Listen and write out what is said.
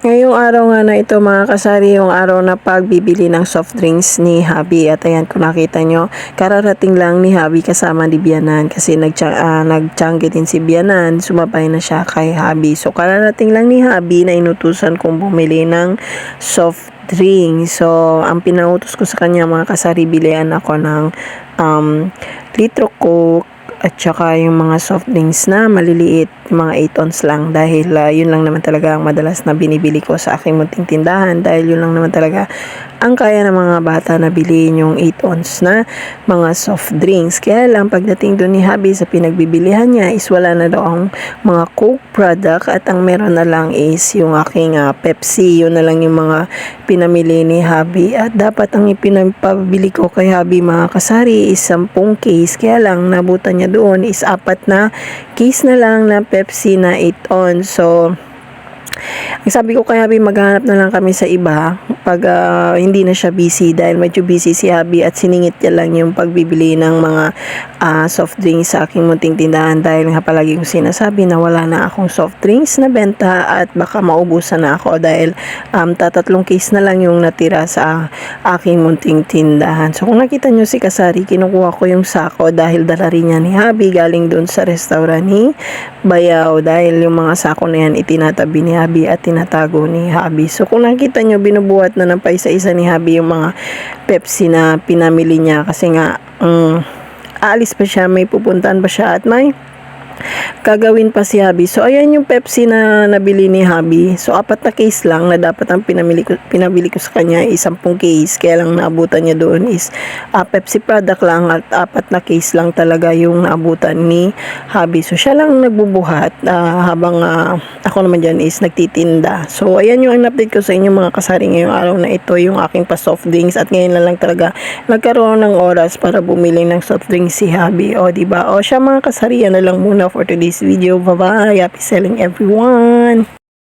Ngayong araw nga na ito mga kasari, yung araw na pagbibili ng soft drinks ni Habi. At ayan, kung nakita nyo, kararating lang ni Habi kasama ni Bianan kasi ah, nagtiyanggi din si Bianan, sumabay na siya kay Habi. So kararating lang ni Habi na inutusan kong bumili ng soft drink. So ang pinautos ko sa kanya mga kasari, bilian ako ng um, litro coke at saka yung mga soft drinks na maliliit, mga 8 ons lang dahil ah, yun lang naman talaga ang madalas na binibili ko sa aking munting tindahan dahil yun lang naman talaga ang kaya ng mga bata na bilhin yung 8 ons na mga soft drinks. Kaya lang pagdating doon ni Habi sa pinagbibilihan niya is wala na daw ang mga Coke product at ang meron na lang is yung aking ah, Pepsi. Yun na lang yung mga pinamili ni Habi at dapat ang ipinapabili ko kay Habi mga kasari is 10 case. Kaya lang nabutan niya doon is apat na case na lang na Pepsi na 8 ons. So, ang sabi ko kay Habi, maghanap na lang kami sa iba pag ah, hindi na siya busy dahil medyo busy si Habi at siningit niya lang yung pagbibili ng mga ah, soft drinks sa aking munting tindahan dahil nga palagi kong sinasabi na wala na akong soft drinks na benta at baka maubusan na ako dahil um, tatatlong case na lang yung natira sa aking munting tindahan. So kung nakita nyo si Kasari, kinukuha ko yung sako dahil dala rin niya ni Habi galing doon sa restaurant ni Bayaw dahil yung mga sako na yan itinatabi ni Habi at tinatago ni Habi. So kung nakita nyo, binubuhat na ng paisa-isa ni Habi yung mga Pepsi na pinamili niya. Kasi nga mm, aalis pa siya, may pupuntahan pa siya at may gagawin pa si Habi. So, ayan yung Pepsi na nabili ni Habi. So, apat na case lang na dapat ang pinamili ko, pinabili ko sa kanya is 10 case. Kaya lang naabutan niya doon is ah, Pepsi product lang at apat na case lang talaga yung naabutan ni Habi. So, siya lang nagbubuhat ah, habang ah, ako naman dyan is nagtitinda. So, ayan yung update ko sa inyo mga kasari ngayong araw na ito yung aking pa soft drinks at ngayon na lang talaga nagkaroon ng oras para bumili ng soft drinks si Habi. O, di ba? O, siya mga kasari, yan na lang muna for today's video. Bye-bye. Happy selling everyone.